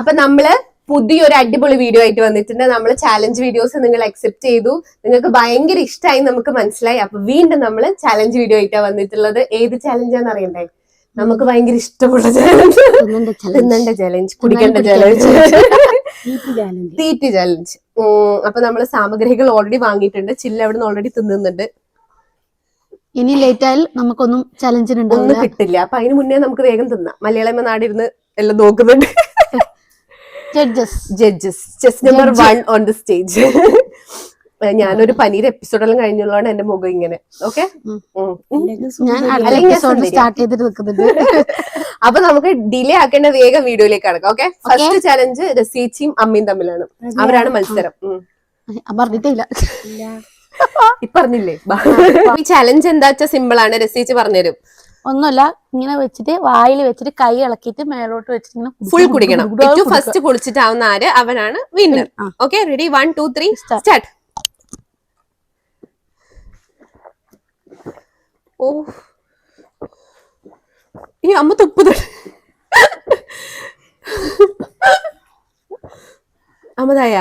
അപ്പൊ നമ്മൾ പുതിയൊരു അടിപൊളി വീഡിയോ ആയിട്ട് വന്നിട്ടുണ്ട്. നമ്മൾ ചാലഞ്ച് വീഡിയോസ് നിങ്ങൾ അക്സെപ്റ്റ് ചെയ്തു. നിങ്ങൾക്ക് ഭയങ്കര ഇഷ്ടമായി നമുക്ക് മനസ്സിലായി. അപ്പൊ വീണ്ടും നമ്മൾ ചാലഞ്ച് വീഡിയോ ആയിട്ടാണ് വന്നിട്ടുള്ളത്. ഏത് ചാലഞ്ചാന്ന് അറിയണ്ടേ? നമുക്ക് ഭയങ്കര ഇഷ്ടമുള്ള ചാലഞ്ച് തിന്നണ്ട ചാലഞ്ച് കുടിക്കേണ്ട ചാലഞ്ച് തീറ്റി ചാലഞ്ച് അപ്പൊ നമ്മൾ സാമഗ്രികൾ ഓൾറെഡി വാങ്ങിയിട്ടുണ്ട്. ചില്ല അവിടെ നിന്ന് ഓൾറെഡി തിന്നുന്നുണ്ട്. ഇനി ലേറ്റ് ആയാൽ നമുക്കൊന്നും ചലഞ്ചിനുണ്ട് ഒന്നും കിട്ടില്ല. അപ്പൊ അതിന് മുന്നേ നമുക്ക് വേഗം തിന്നാം. മലയാളം നാടിരുന്ന് എല്ലാം നോക്കുന്നുണ്ട്. Judges judges just number one on the stage ഞാനൊരു പനീർ എപ്പിസോഡെല്ലാം കഴിഞ്ഞുള്ളതാണ് എന്റെ മുഖം ഇങ്ങനെ. ഓക്കെ ഞാൻ എപ്പിസോഡ് സ്റ്റാർട്ട് ചെയ്തിട്ട് നിൽക്കുന്നുണ്ട്. അപ്പൊ നമുക്ക് ഡിലേ ആക്കേണ്ട വേഗം വീഡിയോയിലേക്ക് കടക്കാം. ഓക്കെ ഫസ്റ്റ് ചാലഞ്ച് രസീച്ചിയും അമ്മയും തമ്മിലാണ്. അവരാണ് മത്സരം. പറഞ്ഞിട്ടില്ല. പറഞ്ഞില്ലേ. ഈ ചലഞ്ച് എന്താ വെച്ചാൽ സിമ്പിൾ ആണ്. രസീച്ച് പറഞ്ഞുതരും. ഒന്നുമല്ല ഇങ്ങനെ വെച്ചിട്ട് വായിൽ വെച്ചിട്ട് കൈ ഇളക്കിയിട്ട് മേലോട്ട് വെച്ചിട്ട് ഇങ്ങനെ ഫുൾ കുടിക്കണം. ഏറ്റവും ഫസ്റ്റ് കുളിച്ചിട്ടാവുന്ന ആര്? അവനാണ് winner. Okay ready one two three. Start ഓ. ഈ അമ്മ തുപ്പ് അമ്മതായ?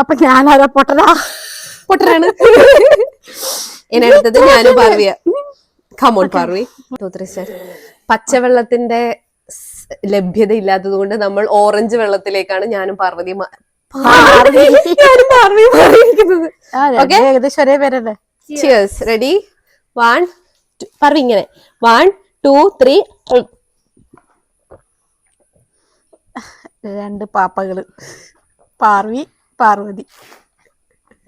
അപ്പൊ ഞാനാരാ പൊട്ടനാ? പൊട്ടനാണ്. ഇനി അടുത്തത് ഞാനും പാർവിയ. Come on Parvi. Two three star പച്ചവെള്ളത്തിന്റെ ലഭ്യത ഇല്ലാത്തത് കൊണ്ട് നമ്മൾ ഓറഞ്ച് വെള്ളത്തിലേക്കാണ് ഞാനും പാർവതി. ഞാനും മാറിയിരിക്കുന്നത്. ഏകദേശം ഒരേ പേരല്ലേ? ചിയേഴ്സ് റെഡി വൺ പറ ഇങ്ങനെ. വൺ ടു ത്രീ രണ്ട് പാപ്പകൾ. പാർവി പാർവതി.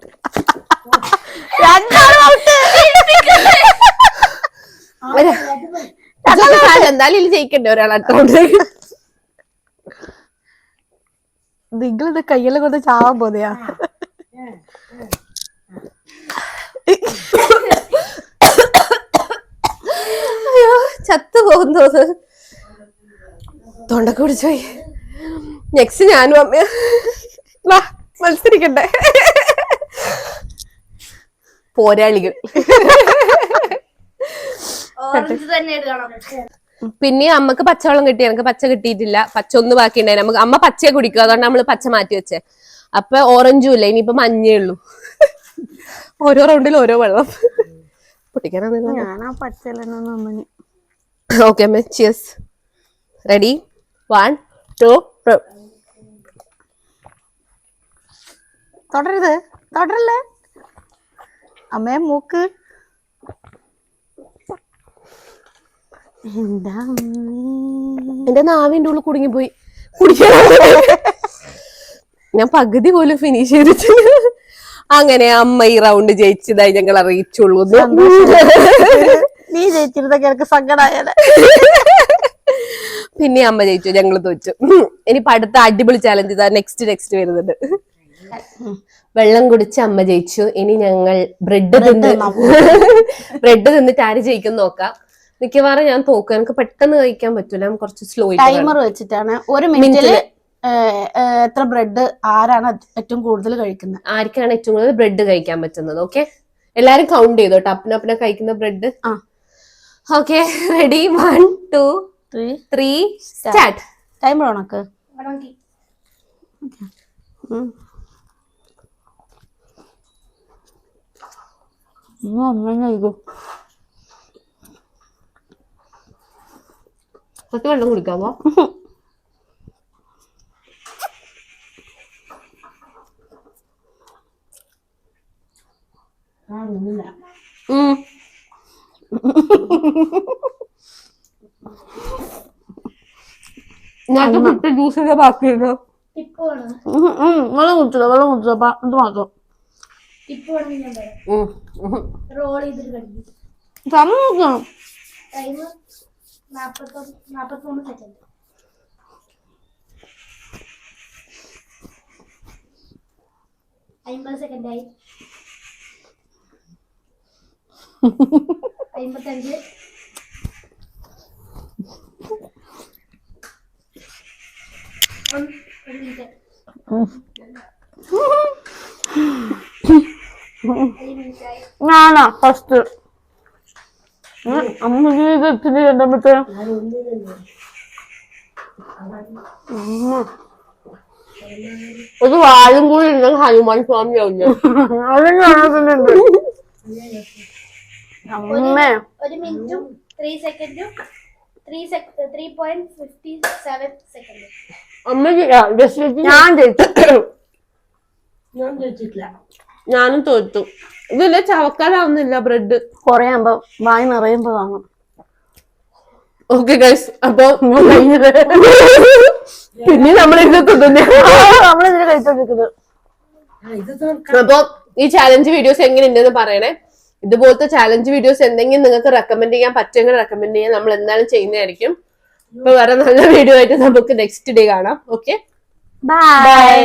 രണ്ടാളും out. എന്തായാലും ജയിക്കണ്ടേ ഒരാൾ അടുത്തോണ്ട് നിങ്ങളിത് കയ്യെല്ലാം കൊണ്ട് ചാവാൻ പോന്നെയാ? അയ്യോ ചത്തു പോകുന്നു തോന്നുന്നു തൊണ്ടക്ക് പിടിച്ചുപോയി നെക്സ്റ്റ് ഞാനും അമ്മ. വാ മത്സരിക്കട്ടെ പോരാളികൾ. പിന്നെ അമ്മയ്ക്ക് പച്ചവെള്ളം കിട്ടി. എനിക്ക് പച്ച കിട്ടിയിട്ടില്ല. പച്ച ഒന്ന് ബാക്കി ഉണ്ടായി നമുക്ക് അമ്മ പച്ചയെ കുടിക്കുക. അതുകൊണ്ട് നമ്മൾ പച്ച മാറ്റി വെച്ചേ. അപ്പൊ ഓറഞ്ചും ഇല്ല. ഇനിയിപ്പൊ മഞ്ഞേ ഉള്ളൂ. ഓരോ റൗണ്ടിൽ ഓരോ വെള്ളം. ഓക്കെ അമ്മ. ചിയസ് റെഡി വൺ ടു തുടരുത്. തുടരല്ലേ? അമ്മേ മൂക്ക് എന്താ അമ്മേ? എന്റെ നാവിന്റെ ഉള്ളിൽ കുടുങ്ങിപ്പോയി. കുടിക്കാൻ ഞാൻ പകുതി പോലും ഫിനിഷ് ചെയ്തിട്ടില്ല. അങ്ങനെ അമ്മ ഈ റൗണ്ട് ജയിച്ചതായി ഞങ്ങൾ അറിയിച്ചുള്ളൂ. നീ ജയിച്ചിരുന്നൊക്കെ എനിക്ക് സങ്കടായാലേ. പിന്നെ അമ്മ ജയിച്ചു ഞങ്ങൾ തോച്ചു ഇനി അടുത്ത അടിപൊളി ചാലഞ്ച് ഇതാ നെക്സ്റ്റ് നെക്സ്റ്റ് വരുന്നുണ്ട് വെള്ളം കുടിച്ച് അമ്മ ജയിച്ചു. ഇനി ഞങ്ങൾ ബ്രെഡ് തിന്ന് ബ്രെഡ് തിന്നിട്ട് ആര് ജയിക്കും നോക്കാം. മിക്കവാറും ഞാൻ തോക്കും എനിക്ക് പെട്ടെന്ന് കഴിക്കാൻ പറ്റൂല കുറച്ച് സ്ലോ ടൈമർ വെച്ചിട്ടാണ് ഒരു മിനിറ്റിൽ എത്ര ബ്രെഡ് ആരാണ് ഏറ്റവും കൂടുതൽ കഴിക്കുന്നത് ആർക്കാണ് ഏറ്റവും കൂടുതൽ ബ്രെഡ് കഴിക്കാൻ പറ്റുന്നത് ഓക്കെ എല്ലാരും കൗണ്ട് ചെയ്തോ ടപ്പിന് അപ്പന കഴിക്കുന്ന ബ്രെഡ് ആ okay ready one two three three start timer ഉണക്ക് അമ്മ കഴിക്കും കുറച്ച് വെള്ളം കുടിക്കാമോ. ഞാൻ വിട്ട ജ്യൂസിന്റെ ബാക്കിയുണ്ടോ? വെള്ളം കുടിച്ചോ വെള്ളം കുടിച്ചോ. ഇത് മാത്രം. സമയം ടൈം നാപ്പത്തിമൂന്ന് സെക്കൻഡ്. അമ്പത് സെക്കൻഡ് ആയി അമ്പത്തഞ്ച് ഞാനാ ഫസ്റ്റ് അമ്മ ജീവിതത്തിന് രണ്ടാമത്തെ ഒരു വാഴും കൂടി ഉണ്ടെങ്കിൽ ഹനുമാൻ സ്വാമി ആവുന്നു അമ്മേ. ഒരു മിനിറ്റും ത്രീ സെക്കൻഡും ഞാൻ ജയിച്ചു. ഞാനും തോറ്റു. ഇതില്ല ചവക്കാനാവുന്നില്ല ബ്രെഡ്. കൊറേ ആകുമ്പോ വായി നിറയുമ്പോ വാങ്ങും ഓക്കെ ഗൈസ് അപ്പൊ പിന്നെ നമ്മൾ തിന്നെ നമ്മളിതിന് കഴിച്ചോണ്ടിരിക്കുന്നത് അപ്പൊ ഈ ചാലഞ്ച് വീഡിയോസ് എങ്ങനെയുണ്ടെന്ന് പറയണേ. ഇതുപോലത്തെ ചാലഞ്ച് വീഡിയോസ് എന്തെങ്കിലും നിങ്ങൾക്ക് റെക്കമെൻഡ് ചെയ്യാൻ പറ്റുമെങ്കിൽ റെക്കമെൻഡ് ചെയ്യാൻ നമ്മൾ എന്തായാലും ചെയ്യുന്നതായിരിക്കും. അപ്പൊ വേറെ നല്ല വീഡിയോ ആയിട്ട് നമുക്ക് നെക്സ്റ്റ് ഡേ കാണാം. Okay bye